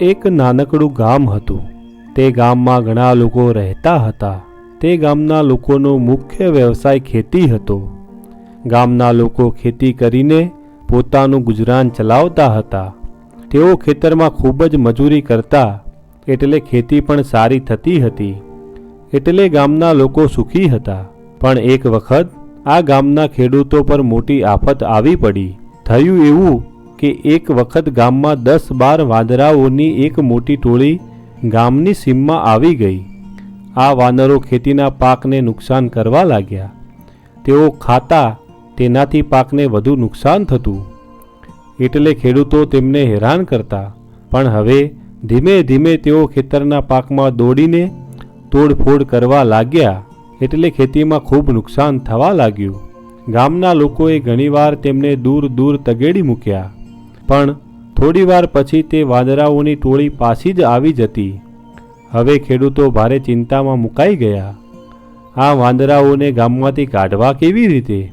એક નાનકડું ગામ હતું. તે ગામમાં ઘણા લોકો રહેતા હતા. તે ગામના લોકોનો મુખ્ય વ્યવસાય ખેતી હતો. ગામના લોકો ખેતી કરીને પોતાનું ગુજરાન ચલાવતા હતા. તેઓ ખેતરમાં ખૂબ જ મજૂરી કરતા, એટલે ખેતી પણ સારી થતી હતી. એટલે ગામના લોકો સુખી હતા. પણ એક વખત આ ગામના ખેડૂતો પર મોટી આફત આવી પડી. થયું એવું કે એક વખત ગામમાં દસ બાર વાંદરાઓની એક મોટી ટોળી ગામની સીમમાં આવી ગઈ. આ વાનરો ખેતીના પાકને નુકસાન કરવા લાગ્યા. તેઓ ખાતા તેનાથી પાકને વધુ નુકસાન થતું. એટલે ખેડૂતો તેમને હેરાન કરતા. પણ હવે ધીમે ધીમે તેઓ ખેતરના પાકમાં દોડીને તોડફોડ કરવા લાગ્યા એટલે ખેતીમાં ખૂબ નુકસાન થવા લાગ્યું. ગામના લોકોએ ઘણીવાર તેમને દૂર દૂર તગેડી મૂક્યા. પણ થોડીવાર પછી તે વાંદરાઓની ટોળી પાછી જ આવી જતી. હવે ખેડૂતો ભારે ચિંતામાં મુકાઈ ગયા. આ વાંદરાઓને ગામમાંથી કાઢવા કેવી રીતે?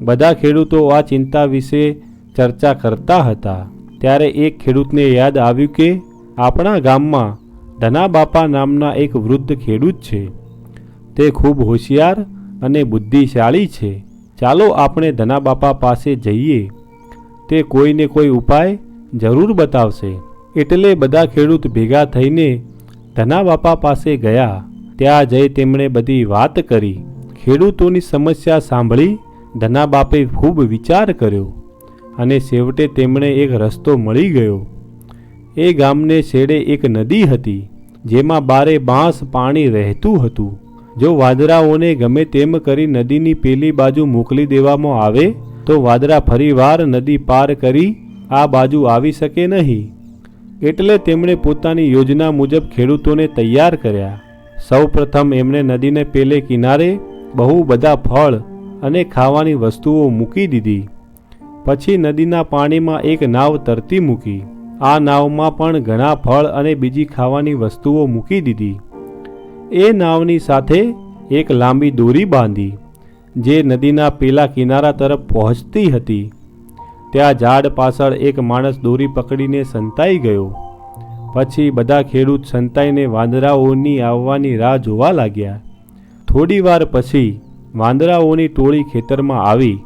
બધા ખેડૂતો આ ચિંતા વિશે ચર્ચા કરતા હતા. ત્યારે એક ખેડૂતને યાદ આવ્યું કે આપણા ગામમાં ધના બાપા નામના એક વૃદ્ધ ખેડૂત છે. તે ખૂબ હોશિયાર અને બુદ્ધિશાળી છે. ચાલો આપણે ધના બાપા પાસે જઈએ. તે કોઈને કોઈ ઉપાય જરૂર બતાવશે. એટલે બધા ખેડૂત ભેગા થઈને ધના બાપા પાસે ગયા. ત્યાં જઈ તેમણે બધી વાત કરી. ખેડૂતોની સમસ્યા સાંભળી ધના બાપે ખૂબ વિચાર કર્યો અને છેવટે તેમણે એક રસ્તો મળી ગયો. એ ગામને છેડે એક નદી હતી, જેમાં બારે બાંસ પાણી રહેતું હતું. જો વાદરાઓને ગમે તેમ કરી નદીની પેલી બાજુ મોકલી દેવામાં આવે તો વાદરા ફરીવાર નદી પાર કરી આ બાજુ આવી શકે નહીં. એટલે તેમણે પોતાની યોજના મુજબ ખેડૂતોને તૈયાર કર્યા. સૌપ્રથમ એમણે નદીને પેલે કિનારે બહુ બધા ફળ અને ખાવાની વસ્તુઓ મૂકી દીધી. પછી નદીના પાણીમાં એક નાવ તરતી મૂકી. આ નાવમાં પણ ઘણા ફળ અને બીજી ખાવાની વસ્તુઓ મૂકી દીધી. એ નાવની સાથે એક લાંબી દોરી બાંધી. જે નદીના પેલા કિનારા તરફ પહોંચતી હતી, ત્યાં ઝાડ પાછળ એક માણસ દોરી પકડીને સંતાઈ ગયો. પછી બધા ખેડૂત સંતાઈને વાંદરાઓની આવવાની રાહ જોવા લાગ્યા. થોડીવાર પછી વાંદરાઓની ટોળી ખેતરમાં આવી.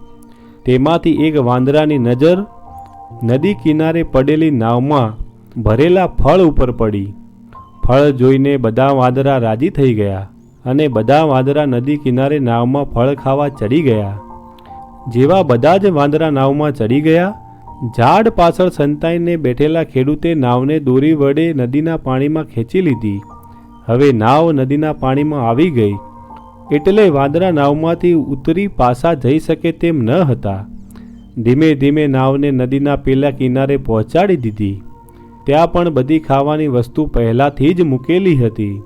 તેમાંથી એક વાંદરાની નજર નદી કિનારે પડેલી નાવમાં ભરેલા ફળ ઉપર પડી. ફળ જોઈને બધા વાંદરા રાજી થઈ ગયા. અને બધા વાંદરા નદી કિનારે નાવમાં ફળ ખાવા ચડી ગયા. જેવા બધા જ વાંદરા નાવમાં ચડી ગયા, ઝાડ પાછળ સંતાઈને બેઠેલા ખેડૂતે નાવને દોરી વડે નદીના પાણીમાં ખેંચી લીધી. હવે નાવ નદીના પાણીમાં આવી ગઈ. એટલે વાંદરા નાવમાંથી ઉતરી પાછા જઈ શકે તેમ ન હતા. ધીમે ધીમે નાવને નદીના પેલા કિનારે પહોંચાડી દીધી. ત્યાં પણ બધી ખાવાની વસ્તુ પહેલાંથી જ મૂકેલી હતી.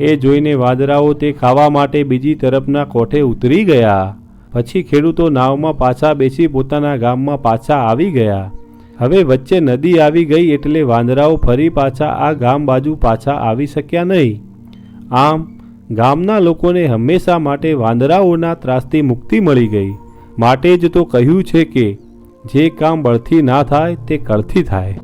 એ જોઈને વાદરાઓ તે ખાવા માટે બીજી તરફના કોઠે ઉતરી ગયા. પછી ખેડૂતો નાવમાં પાછા બેસી પોતાના ગામમાં પાછા આવી ગયા. હવે વચ્ચે નદી આવી ગઈ એટલે વાંદરાઓ ફરી પાછા આ ગામ બાજુ પાછા આવી શક્યા નહીં. આમ, ગામના લોકોને હંમેશા માટે વાંદરાઓના ત્રાસથી મુક્તિ મળી ગઈ. માટે જ તો કહ્યું છે કે, જે કામ બળથી ના થાય, તે કળથી થાય.